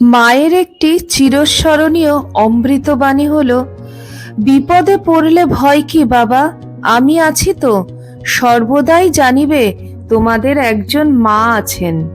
মায়ের একটি চিরস্মরণীয় অমৃতবাণী হল, বিপদে পড়লে ভয় কি বাবা? আমি আছি তো, সর্বদাই জানিবে তোমাদের একজন মা আছেন।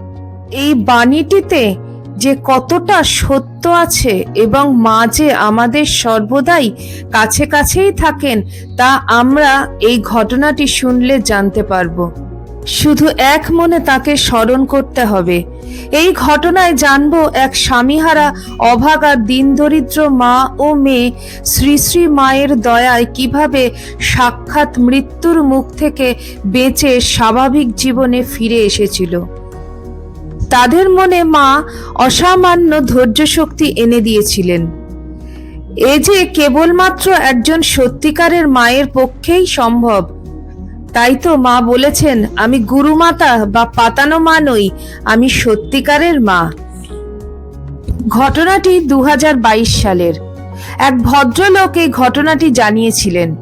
এই বাণীটিতে যে কতটা সত্য আছে এবং মা যে আমাদের সর্বদাই কাছে কাছেই থাকেন, তা আমরা এই ঘটনাটি শুনলে জানতে পারব। শুধু এক মনে তাকে স্মরণ করতে হবে। এই ঘটনায় জানব এক স্বামীহারা অভাগা দিনদরিদ্র মা ও মেয়ে শ্রী শ্রী মায়ের দয়ায় কীভাবে সাক্ষাৎ মৃত্যুর মুখ থেকে বেঁচে স্বাভাবিক জীবনে ফিরে এসেছিল। তাদের মনে মা অসামান্য ধৈর্য শক্তি এনে দিয়েছিলেন। এ যে কেবলমাত্র একজন সত্যিকারের মায়ের পক্ষেই সম্ভব তাই তো মা বলেছেন, আমি গুরুমাতা বা পাতানো মা নই, আমি সত্যিকারের মা। ঘটনাটি দুই হাজার বাইশ সালের। এক ভদ্রলোক এই ঘটনাটি জানিয়েছিলেন।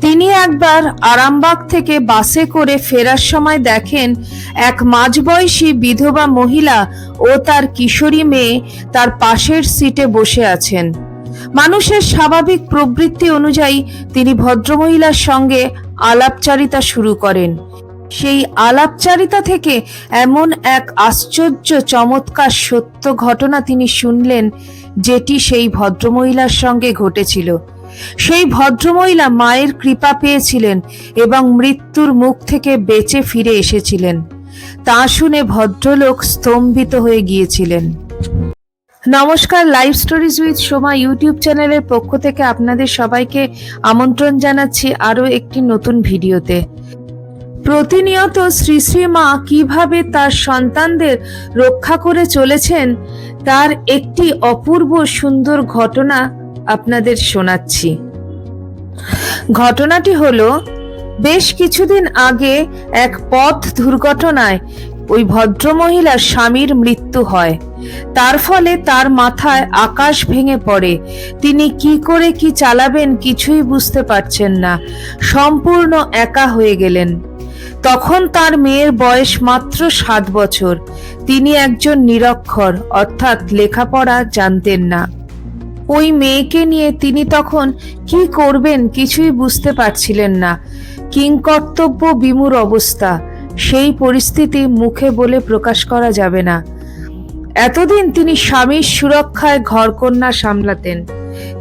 তিনি একবার আরামবাগ থেকে বাসে করে ফেরার সময় দেখেন এক মাঝবয়সী বিধবা মহিলা ও তার কিশোরী মেয়ে তার পাশের সিটে বসে আছেন। মানুষের স্বাভাবিক প্রবৃত্তি অনুযায়ী তিনি ভদ্রমহিলার সঙ্গে আলাপচারিতা শুরু করেন। সেই আলাপচারিতা থেকে এমন এক আশ্চর্য চমৎকার সত্য ঘটনা তিনি শুনলেন, যেটি সেই ভদ্রমহিলার সঙ্গে ঘটেছিল। সেই ভদ্রমহিলা মায়ের কৃপা পেয়েছিলেন এবং মৃত্যুর মুখ থেকে বেঁচে ফিরে এসেছিলেন। তা শুনে ভদ্রলোক স্তম্ভিত হয়ে গিয়েছিলেন। নমস্কার live stories with Soma YouTube চ্যানেলের পক্ষ থেকে আপনাদের সবাইকে আমন্ত্রণ জানাচ্ছি আরও একটি নতুন ভিডিওতে। প্রতিনিয়ত শ্রী শ্রী মা কীভাবে তার সন্তানদের রক্ষা করে চলেছেন, তার একটি অপূর্ব সুন্দর ঘটনা আপনাদের শোনাচ্ছি। ঘটনাটি হলো, বেশ কিছুদিন আগে এক পথ দুর্ঘটনায় ওই ভদ্রমহিলার স্বামীর মৃত্যু হয়। তার ফলে তার মাথায় আকাশ ভেঙে পড়ে। তিনি কি করে কি চালাবেন কিছুই বুঝতে পারছেন না। সম্পূর্ণ একা হয়ে গেলেন। তখন তার মেয়ের বয়স মাত্র সাত বছর। তিনি একজন নিরক্ষর, অর্থাৎ লেখাপড়া জানতেন না। ওই মেয়েকে নিয়ে তিনি তখন কি করবেন কিছুই বুঝতে পারছিলেন না। কিংকর্তব্য বিমূর অবস্থা। সেই পরিস্থিতি মুখে বলে প্রকাশ করা যাবে না। এতদিন তিনি স্বামীর সুরক্ষায় ঘরকন্যা সামলাতেন।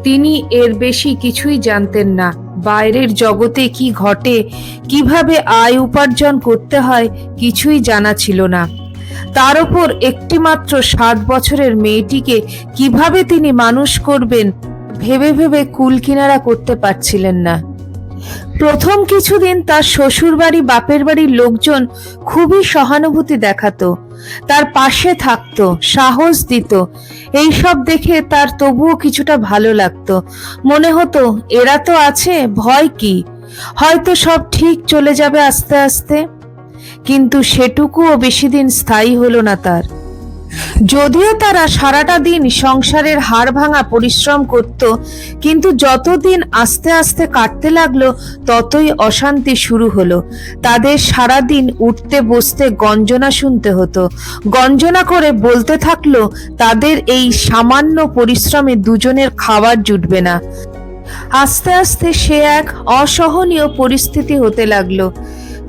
তিনি এর বেশি কিছুই জানতেন না, বাইরের জগতে কি ঘটে, কীভাবে আয় উপার্জন করতে হয় কিছুই জানা ছিল না। তার উপর একটিমাত্র সাত বছরের মেয়েটিকে কীভাবে তিনি মানুষ করবেন, ভেবে ভেবে কুল কিনারা করতে পারছিলেন না। প্রথম কিছুদিন তার শ্বশুর বাড়ি বাপের বাড়ির লোকজন খুবই সহানুভূতি দেখাতো। তার পাশে থাকতো, সাহস দিত। এইসব দেখে তার তবুও কিছুটা ভালো লাগতো। মনে হতো, এরা তো আছে, ভয় কি? হয়তো সব ঠিক চলে যাবে আস্তে আস্তে। কিন্তু সেটুকুও বেশি দিন স্থায়ী হলো না তার। যদিও তারা সারাটা দিন সংসারের হাড় ভাঙা পরিশ্রম করত, কিন্তু যতদিন আস্তে আস্তে কাটতে লাগল, ততই অশান্তি শুরু হলো। তাদের সারা দিন উঠতে বসতে গঞ্জনা শুনতে হতো। গঞ্জনা করে বলতে থাকল, তাদের এই সামান্য পরিশ্রমে দুজনের খাবার জুটবে না। আস্তে আস্তে সে এক অসহনীয় পরিস্থিতি হতে লাগল।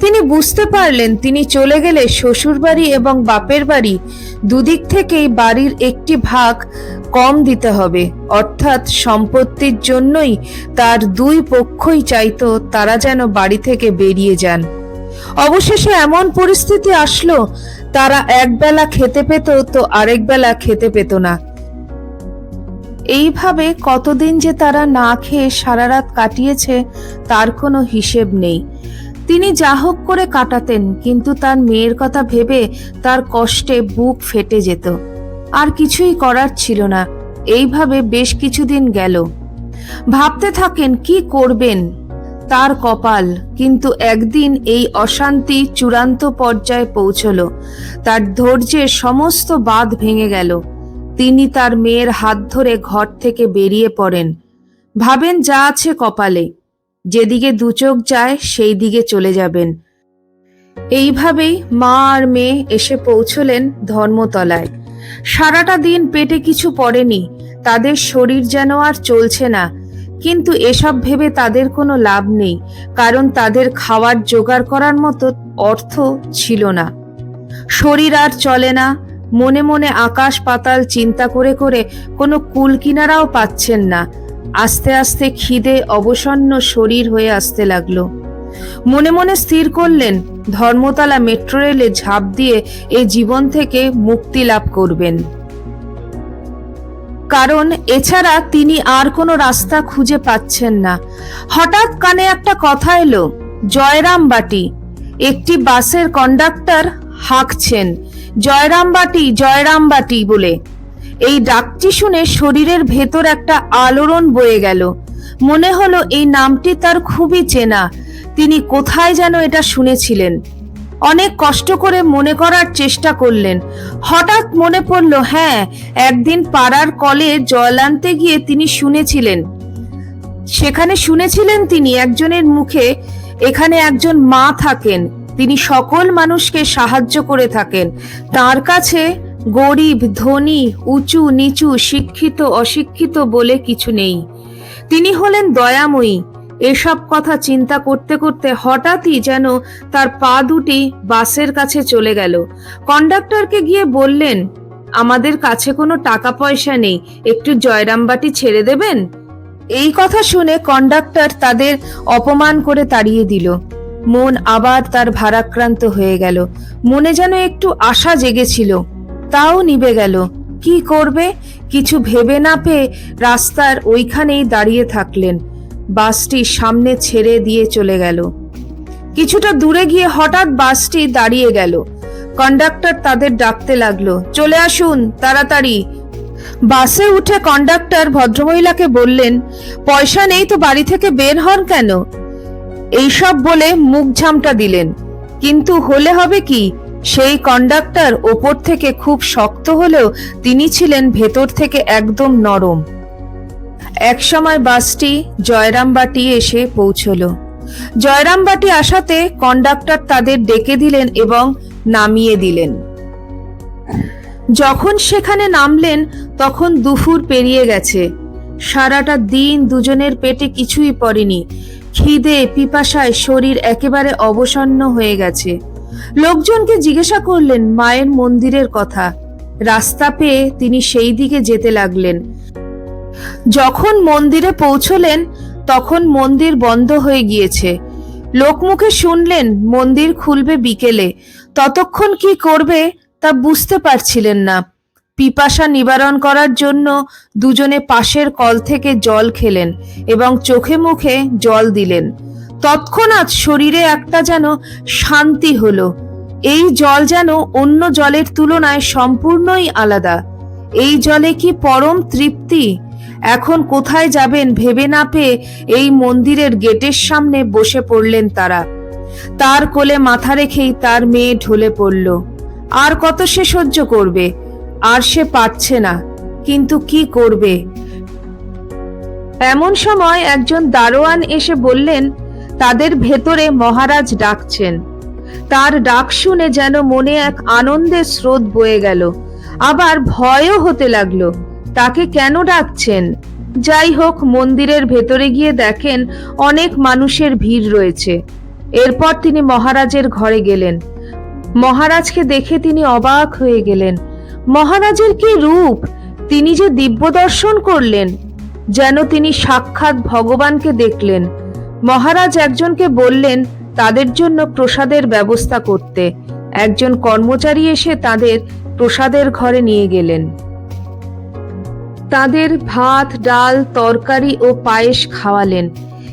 তিনি বুঝতে পারলেন তিনি চলে গেলে শ্বশুরবাড়ি এবং বাপের বাড়ি দুদিক থেকেই বাড়ির একটি ভাগ কম দিতে হবে। অর্থাৎ সম্পত্তির জন্যই তার দুই পক্ষই চাইত তারা যেন বাড়ি থেকে বেরিয়ে যান। অবশেষে এমন পরিস্থিতি আসলো, তারা একবেলা খেতে পেত তো আরেক বেলা খেতে পেত না। এইভাবে কতদিন যে তারা না খেয়ে সারা রাত কাটিয়েছে, তার কোনো হিসেব নেই। তিনি যা হোক করে কাটাতেন, কিন্তু তার মেয়ের কথা ভেবে তার কষ্টে বুক ফেটে যেত। আর কিছুই করার ছিল না। এইভাবে বেশ কিছুদিন গেল। ভাবতে থাকেন, কি করবেন? তার কপাল কিন্তু একদিন এই অশান্তি চূড়ান্ত পর্যায়ে পৌঁছল। তার ধৈর্যের সমস্ত বাঁধ ভেঙে গেল। তিনি তার মেয়ের হাত ধরে ঘর থেকে বেরিয়ে পড়েন। ভাবেন, যা আছে কপালে। যেদিকে দু চোখ যায় সেই দিকে চলে যাবেন। এইভাবেই মা আর মেয়ে এসে পৌঁছলেন ধর্মতলায়। সারাটা দিন পেটে কিছু পড়েনি, তাদের শরীর যেন আর চলছে না। কিন্তু এসব ভেবে তাদের কোনো লাভ নেই, কারণ তাদের খাওয়ার জোগাড় করার মতো অর্থ ছিল না। শরীর আর চলে না, মনে মনে আকাশ পাতাল চিন্তা করে করে কোনো কুল কিনারাও পাচ্ছেন না। আস্তে আস্তে খিদে অবসন্ন শরীর হয়ে আসতে লাগল। মনে মনে স্থির করলেন, ধর্মতলা মেট্রো রেলে ঝাঁপ দিয়ে এই জীবন থেকে মুক্তি লাভ করবেন। কারণ এছাড়া তিনি আর কোনো রাস্তা খুঁজে পাচ্ছেন না। হঠাৎ কানে একটা কথা এলো, জয়রাম বাটি। একটি বাসের কন্ডাক্টর হাঁকছেন, জয়রাম বাটি জয়রাম বাটি বলে। এই ডাকটি শুনে শরীরের ভেতর একটা আলোড়ন বয়ে গেল। মনে হলো এই নামটি তার খুবই চেনা। তিনি কোথায় যেন এটা শুনেছিলেন। অনেক কষ্ট করে মনে করার চেষ্টা করলেন। হঠাৎ মনে পড়ল হ্যাঁ একদিন পাড়ার কলে জল আনতে গিয়ে তিনি শুনেছিলেন। সেখানে শুনেছিলেন তিনি একজনের মুখে, এখানে একজন মা থাকেন। তিনি সকল মানুষকে সাহায্য করে থাকেন। তার কাছে গরিব, ধনী, উঁচু, নিচু, শিক্ষিত, অশিক্ষিত বলে কিছু নেই। তিনি হলেন দয়াময়ী। এসব কথা চিন্তা করতে করতে হঠাৎই যেন তার পা দুটি বাসের কাছে চলে গেল। কন্ডাক্টরকে গিয়ে বললেন, আমাদের কাছে কোনো টাকা পয়সা নেই, একটু জয়রামবাটি ছেড়ে দেবেন? এই কথা শুনে কন্ডাক্টর তাদের অপমান করে তাড়িয়ে দিল। মন আবার তার ভারাক্রান্ত হয়ে গেল। মনে যেন একটু আশা জেগেছিল। তাও নিবে গেল। কি করবে? কিছু ভেবে না পেয়ে রাস্তার ওইখানেই দাঁড়িয়ে থাকলেন। বাসটি সামনে ছেড়ে দিয়ে চলে গেল। কিছুটা দূরে গিয়ে হঠাৎ বাসটি দাঁড়িয়ে গেল। কন্ডাক্টর তাদের ডাকতে লাগল, চলে আসুন, তাড়াতাড়ি। বাসে উঠে কন্ডাক্টর ভদ্রমহিলাকে বললেন, পয়সা নেই তো বাড়ি থেকে বের হন কেন? এইসব বলে মুখ ঝামটা দিলেন। কিন্তু হলে হবে কি? সেই কন্ডাক্টর ওপর থেকে খুব শক্ত হলেও তিনি ছিলেন ভেতর থেকে একদম নরম। একসময় বাসটি জয়রামবাটি এসে পৌঁছলো। জয়রামবাটি আসাতে কন্ডাক্টর তাদের ডেকে দিলেন এবং নামিয়ে দিলেন। যখন সেখানে নামলেন, তখন দুপুর পেরিয়ে গেছে। সারাটা দিন দুজনের পেটে কিছুই পড়েনি। খিদে, পিপাসায় শরীর একেবারে অবসন্ন হয়ে গেছে। লোকজনকে জিজ্ঞাসা করলেন মায়ের মন্দিরের কথা। রাস্তা পেয়ে তিনি সেই দিকে যেতে লাগলেন। যখন মন্দিরে পৌঁছলেন, তখন মন্দির বন্ধ হয়ে গিয়েছে। লোকমুখে শুনলেন, মন্দির খুলবে বিকেলে। ততক্ষণ কি করবে তা বুঝতে পারছিলেন না। পিপাসা নিবারণ করার জন্য দুজনে পাশের কল থেকে জল খেলেন এবং চোখে মুখে জল দিলেন। তৎক্ষণাৎ শরীরে একটা যেন শান্তি হলো। এই জল যেন অন্য জলের তুলনায় সম্পূর্ণই আলাদা। এই জলে কি পরম তৃপ্তি? এখন কোথায় যাবেন ভেবে না পেয়ে এই মন্দিরের গেটের সামনে বসে পড়লেন তারা। তার কোলে মাথা রেখেই তার মেয়ে ঢলে পড়ল। আর কত সে সহ্য করবে? আর সে পারছে না। কিন্তু কি করবে? এমন সময় একজন দারোয়ান এসে বললেন, তাদের ভেতরে মহারাজ ডাকছেন। তার ডাক শুনে যেন মনে এক আনন্দের স্রোত বয়ে গেল। আবার ভয়ও হতে লাগল, তাকে কেন ডাকছেন? যাই হোক, মন্দিরের ভেতরে গিয়ে দেখেন অনেক মানুষের ভিড় রয়েছে। এরপর তিনি মহারাজের ঘরে গেলেন। মহারাজকে দেখে তিনি অবাক হয়ে গেলেন। মহারাজের কি রূপ? তিনি যে দিব্য দর্শন করলেন, যেন তিনি সাক্ষাৎ ভগবানকে দেখলেন। মহারাজ একজনকে বললেন তাদের জন্য প্রসাদের ব্যবস্থা করতে। একজন কর্মচারী এসে তাদের প্রসাদের ঘরে নিয়ে গেলেন। তাদের ভাত, ডাল, তরকারি ও পায়েস খাওয়ালেন।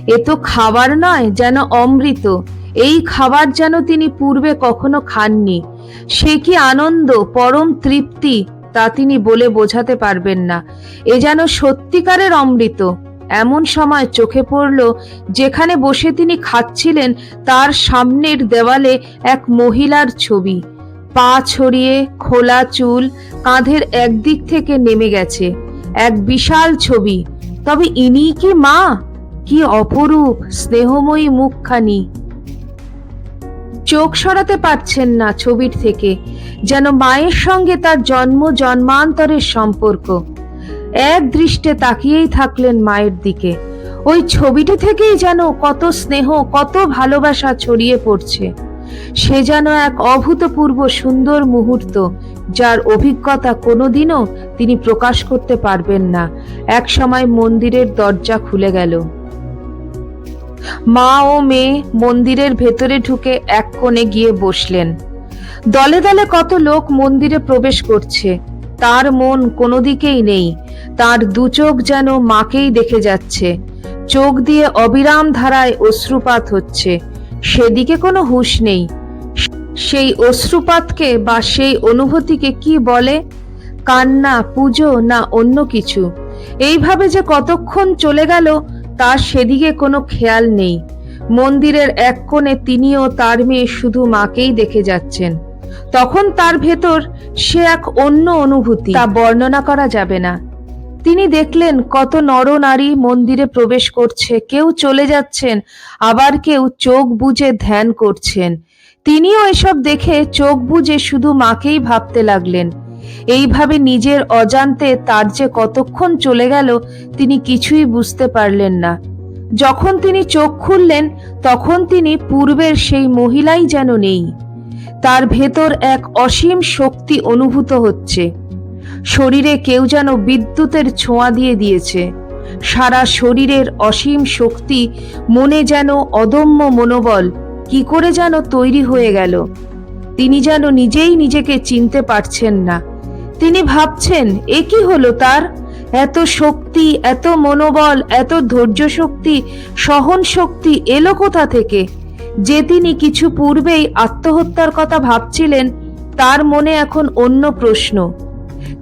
এ তো খাবার নয়, যেন অমৃত। এই খাবার যেন তিনি পূর্বে কখনো খাননি। সে কি আনন্দ, পরম তৃপ্তি, তা তিনি বলে বোঝাতে পারবেন না। এ যেন সত্যিকারের অমৃত। এমন সময় চোখে পড়ল, যেখানে বসে তিনি খাচ্ছিলেন তার সামনের দেওয়ালে এক মহিলার ছবি। পা ছড়িয়ে খোলা চুল কাঁধের একদিক থেকে নেমে গেছে। এক বিশাল ছবি। তবে ইনি কি মা? কি অপরূপ, স্নেহময়ী মুখখানি। চোখ সরাতে পারছেন না ছবির থেকে, যেন মায়ের সঙ্গে তার জন্ম জন্মান্তরের সম্পর্ক। এক দৃষ্টে তাকিয়েই থাকলেন মায়ের দিকে। ওই ছবিটি থেকেই যেন কত স্নেহ, কত ভালোবাসা ছড়িয়ে পড়ছে। সে যেন এক অভূতপূর্ব সুন্দর মুহূর্ত, যার অভিজ্ঞতা কোনোদিনও তিনি প্রকাশ করতে পারবেন না। এক সময় মন্দিরের দরজা খুলে গেল। মা ও মেয়ে মন্দিরের ভেতরে ঢুকে এক কোণে গিয়ে বসলেন। দলে দলে কত লোক মন্দিরে প্রবেশ করছে, তার মন কোনো দিকেই নেই। তার দু চোখ যেন মাকেই দেখে যাচ্ছে। চোখ দিয়ে অবিরাম ধারায় অশ্রুপাত হচ্ছে। সেদিকে কোনো হুঁশ নেই। সেই অশ্রুপাতকে বা সেই অনুভূতিকে কি বলে? কান্না, পুজো না অন্য কিছু? এইভাবে যে কতক্ষণ চলে গেল, তার সেদিকে কোনো খেয়াল নেই। মন্দিরের এক কোণে তিনিও তার মেয়ে শুধু মাকেই দেখে যাচ্ছেন। তখন তার ভেতর সে এক অন্য অনুভূতি। তা বর্ণনা করা যাবে না। তিনি দেখলেন কত নরনারী মন্দিরে প্রবেশ করছে, কেউ চলে যাচ্ছেন, আবার কেউ চোখ বুজে ধ্যান করছেন। তিনিও এসব দেখে চোখ বুজে শুধু মাকেই ভাবতে লাগলেন। এইভাবে নিজের অজান্তে তার যে কতক্ষণ চলে গেল, তিনি কিছুই বুঝতে পারলেন না। যখন তিনি চোখ খুললেন, তখন তিনি পূর্বের সেই মহিলাই যেন নেই। তার ভেতর এক অসীম শক্তি অনুভূত হচ্ছে। শরীরে কেউ যেন বিদ্যুতের ছোঁয়া দিয়ে দিয়েছে। সারা শরীরের অসীম শক্তি, মনে যেন অদম্য মনোবল, কি করে যেন তৈরি হয়ে গেল। তিনি যেন নিজেই নিজেকে চিনতে পারছেন না। তিনি ভাবছেন, এ কি হলো তার? এত শক্তি, এত মনোবল, এত ধৈর্য শক্তি, সহন শক্তি এলো কোথা থেকে? যে তিনি কিছু পূর্বেই আত্মহত্যার কথা ভাবছিলেন, তার মনে এখন অন্য প্রশ্ন।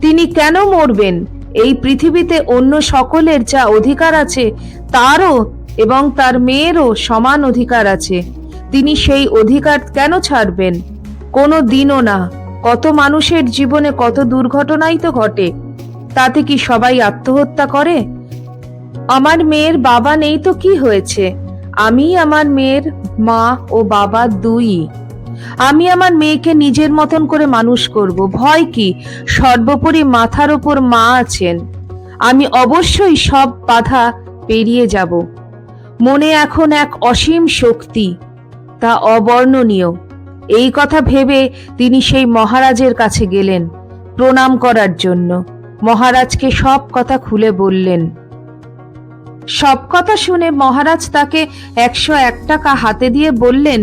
তিনি কেন মরবেন? এই পৃথিবীতে অন্য সকলের যা অধিকার আছে, তারও এবং তার মেয়েরও সমান অধিকার আছে। তিনি সেই অধিকার কেন ছাড়বেন? কোনো দিনও না। কত মানুষের জীবনে কত দুর্ঘটনাই তো ঘটে। তাতে কি সবাই আত্মহত্যা করে? আমার মেয়ের বাবা নেই তো কি হয়েছে? আমি আমার মেয়ের মা ও বাবা দুই। আমি আমার মেয়েকে নিজের মতন করে মানুষ করব। ভয় কি? সর্বোপরি মাথার ওপর মা আছেন। আমি অবশ্যই সব বাধা পেরিয়ে যাব। মনে এখন এক অসীম শক্তি, তা অবর্ণনীয়। এই কথা ভেবে তিনি সেই মহারাজের কাছে গেলেন প্রণাম করার জন্য। মহারাজকে সব কথা খুলে বললেন। সব কথা শুনে মহারাজ তাকে একশো এক টাকা হাতে দিয়ে বললেন,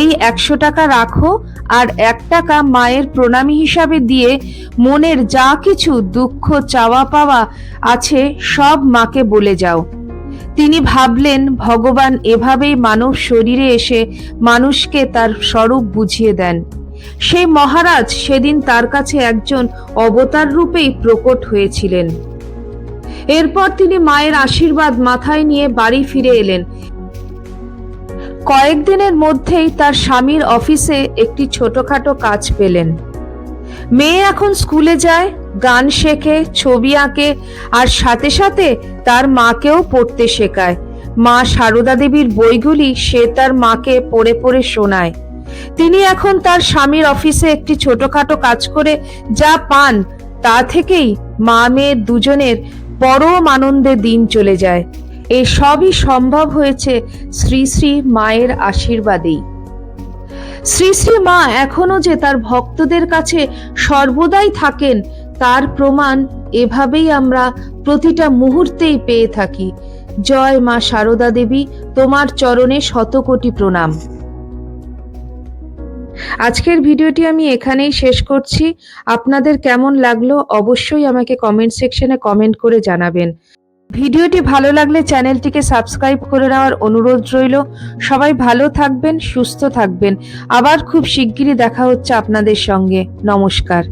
এই একশো টাকা রাখো আর এক টাকা মায়ের প্রণামী হিসাবে দিয়ে মনের যা কিছু দুঃখ, চাওয়া পাওয়া আছে সব মাকে বলে যাও। তিনি ভাবলেন, ভগবান এভাবেই মানব শরীরে এসে মানুষকে তার স্বরূপ বুঝিয়ে দেন। সেই মহারাজ সেদিন তার কাছে একজন অবতার রূপেই প্রকট হয়েছিলেন। এরপর তিনি মায়ের আশীর্বাদ মাথায় নিয়ে বাড়ি ফিরে এলেন। কয়েকদিনের মধ্যেই তার স্বামীর অফিসে একটি ছোটখাটো কাজ পেলেন। মেয়ে এখন স্কুলে যায়, গান শেখে, ছবি আঁকে, আর সাথে সাথে তার মাকেও পড়তে শেখায়। মা সারদা দেবীর বইগুলি সে তার মাকে পড়ে পড়ে শোনায়। তিনি এখন তার স্বামীর অফিসে একটি ছোটখাটো কাজ করে যা পান, তা থেকেই মা মেয়ে দুজনের পরম আনন্দে দিন চলে যায়। এ সবই সম্ভব হয়েছে শ্রী শ্রী মায়ের আশীর্বাদেই। শ্রী শ্রী মা এখনও যে তার ভক্তদের কাছে সর্বদাই থাকেন, তার প্রমাণ এভাবেই আমরা প্রতিটা মুহূর্তেই পেয়ে থাকি। জয় মা সারদা দেবী, তোমার চরণে শতকোটি প্রণাম। আজকের ভিডিওটি আমি এখানেই শেষ করছি। আপনাদের কেমন লাগল অবশ্যই আমাকে কমেন্ট সেকশনে কমেন্ট করে জানাবেন। ভিডিওটি ভালো লাগলে চ্যানেলটিকে সাবস্ক্রাইব করে নেওয়ার অনুরোধ রইল। সবাই ভালো থাকবেন, সুস্থ থাকবেন। আবার খুব শিগগিরই দেখা হচ্ছে আপনাদের সঙ্গে। নমস্কার।